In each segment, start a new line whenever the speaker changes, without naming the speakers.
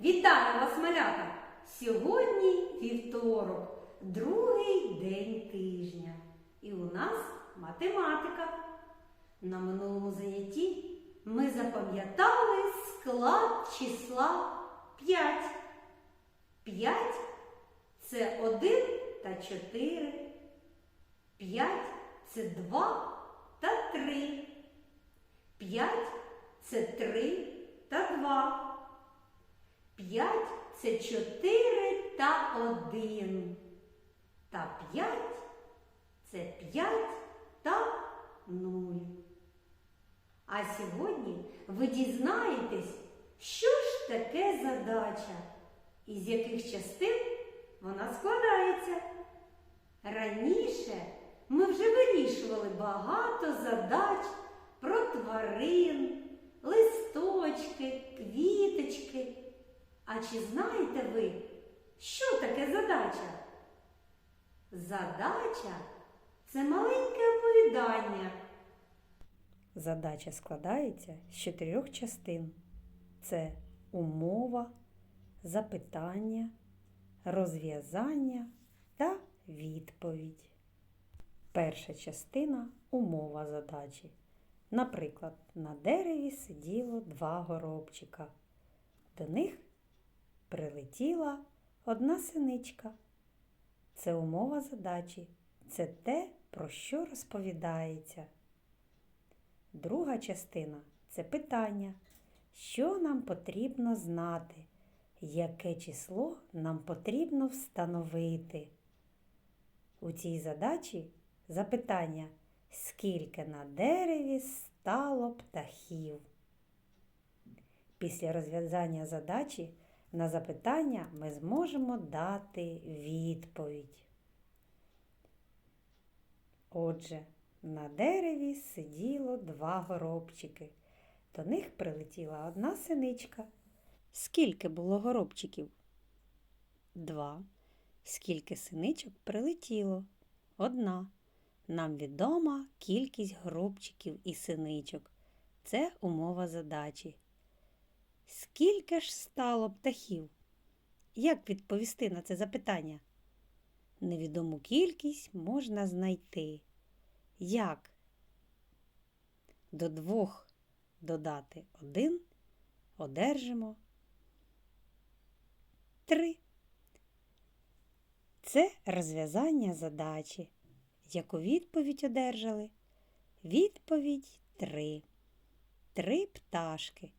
Вітаю вас, малята! Сьогодні вівторок, другий день тижня. І у нас математика. На минулому занятті ми запам'ятали склад числа 5. 5 це 1 та 4. 5 це 2 та 3. 5 це 3 та 2. П'ять це чотири та один. Та п'ять це п'ять та нуль. А сьогодні ви дізнаєтесь, що ж таке задача, і з яких частин вона складається. Раніше ми вже вирішували багато задач про тварин, листочки, квіточки. А чи знаєте ви, що таке задача? Задача це маленьке оповідання.
Задача складається з чотирьох частин: це умова, запитання, розв'язання та відповідь. Перша частина умова задачі. Наприклад, на дереві сиділо два горобчика. До них прилетіла одна синичка. Це умова задачі. Це те, про що розповідається. Друга частина це питання, що нам потрібно знати, яке число нам потрібно встановити. У цій задачі запитання, скільки на дереві стало птахів. Після розв'язання задачі на запитання ми зможемо дати відповідь. Отже, на дереві сиділо два горобчики. До них прилетіла одна синичка. Скільки було горобчиків? Два. Скільки синичок прилетіло? Одна. Нам відома кількість горобчиків і синичок. Це умова задачі. Скільки ж стало птахів? Як відповісти на це запитання? Невідому кількість можна знайти. Як? До двох додати один, одержимо три. Це розв'язання задачі. Яку відповідь одержали? Відповідь три. Три пташки.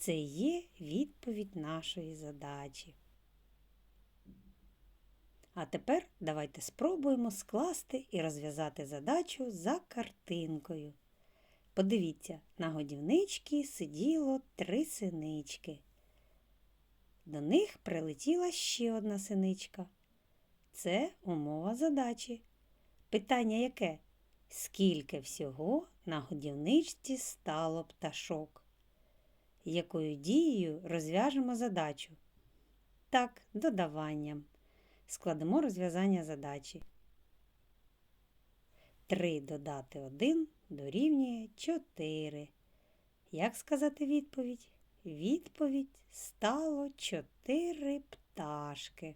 Це є відповідь нашої задачі. А тепер давайте спробуємо скласти і розв'язати задачу за картинкою. Подивіться, на годівничці сиділо три синички. До них прилетіла ще одна синичка. Це умова задачі. Питання яке? Скільки всього на годівничці стало пташок? Якою дією розв'яжемо задачу? Так, додаванням. Складемо розв'язання задачі. 3 додати 1 дорівнює 4. Як сказати відповідь? Відповідь стало 4 пташки.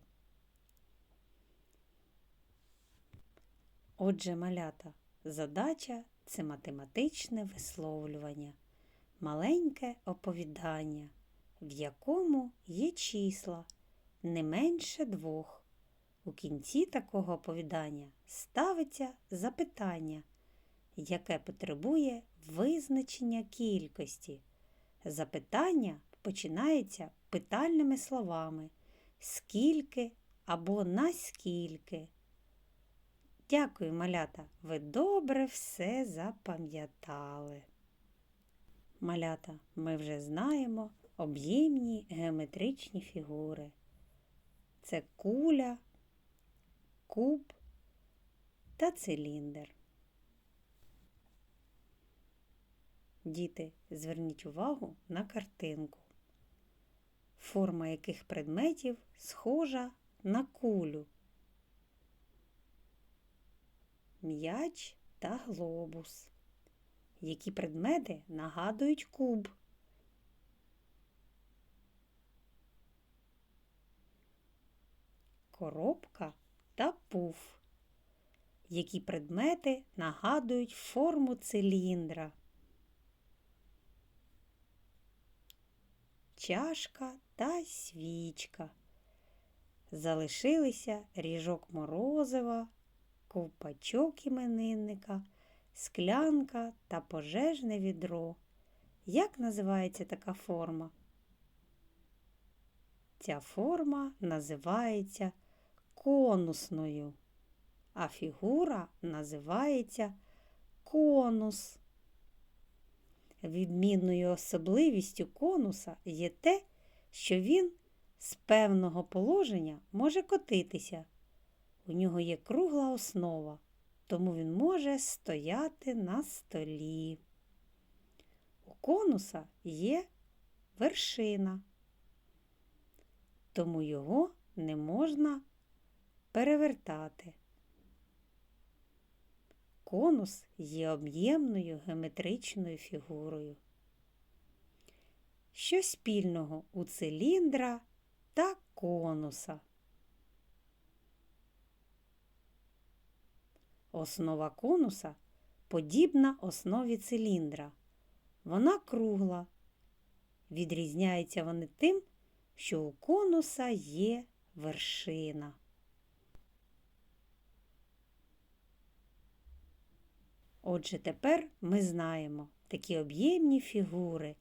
Отже, малята, задача це математичне висловлювання, маленьке оповідання, в якому є числа не менше двох. У кінці такого оповідання ставиться запитання, яке потребує визначення кількості. Запитання починається питальними словами скільки або наскільки. Дякую, малята, ви добре все запам'ятали. Малята, ми вже знаємо об'ємні геометричні фігури. Це куля, куб та циліндр. Діти, зверніть увагу на картинку, форма яких предметів схожа на кулю, м'яч та глобус. Які предмети нагадують куб? коробка та пуф. Які предмети нагадують форму циліндра. Чашка та свічка. Залишилися ріжок морозива, ковпачок іменинника, склянка та пожежне відро. Як називається така форма? Ця форма називається конусною, а фігура називається конус. Відмінною особливістю конуса є те, що він з певного положення може котитися. У нього є кругла основа, тому він може стояти на столі. У конуса є вершина, тому його не можна перевертати. Конус є об'ємною геометричною фігурою. Що спільного у циліндра та конуса? Основа конуса подібна основі циліндра. Вона кругла. Відрізняються вони тим, що у конуса є вершина. Отже, тепер ми знаємо такі об'ємні фігури,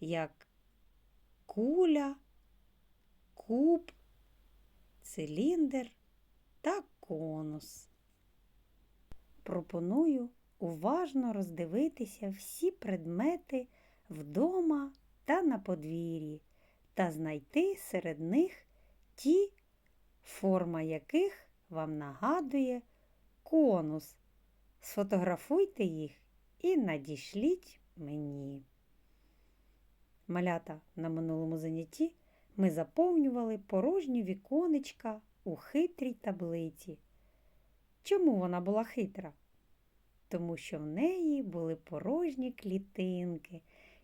як куля, куб, циліндр та конус. Пропоную уважно роздивитися всі предмети вдома та на подвір'ї та знайти серед них ті, форма яких вам нагадує конус. Сфотографуйте їх і надішліть мені. Малята на минулому занятті ми заповнювали порожні віконечка у хитрій таблиці. Чому вона була хитра? Тому що в неї були порожні клітинки,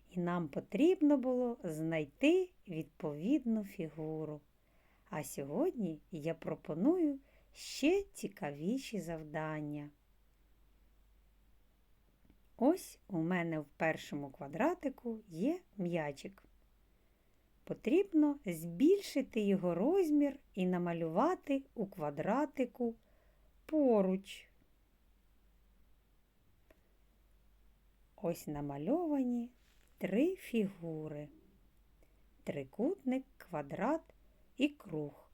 і нам потрібно було знайти відповідну фігуру. А сьогодні я пропоную ще цікавіші завдання. Ось у мене в першому квадратику є м'ячик. Потрібно збільшити його розмір і намалювати у квадратику поруч. Ось намальовані три фігури: трикутник, квадрат і круг.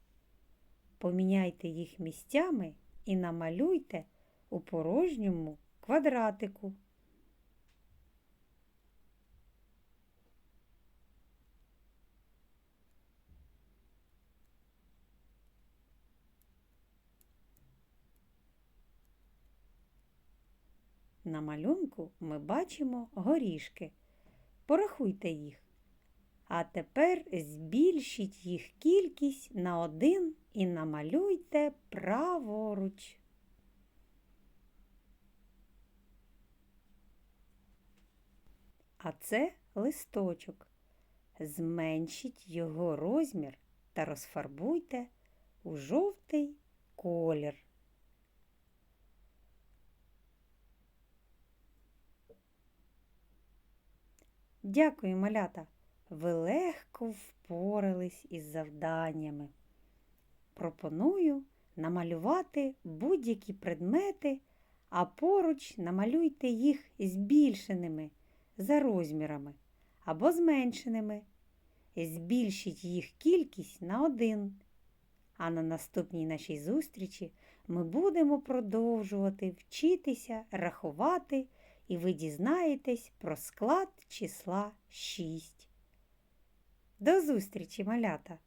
Поміняйте їх місцями і намалюйте у порожньому квадратику. На малюнку ми бачимо горішки. Порахуйте їх. А тепер збільшіть їх кількість на один і намалюйте праворуч. А це листочок. Зменшіть його розмір та розфарбуйте у жовтий колір. Дякую, малята. Ви легко впорались із завданнями. Пропоную намалювати будь-які предмети, а поруч намалюйте їх збільшеними за розмірами або зменшеними. Збільшіть їх кількість на один. А на наступній нашій зустрічі ми будемо продовжувати вчитися рахувати і ви дізнаєтесь про склад числа 6. До зустрічі, малята!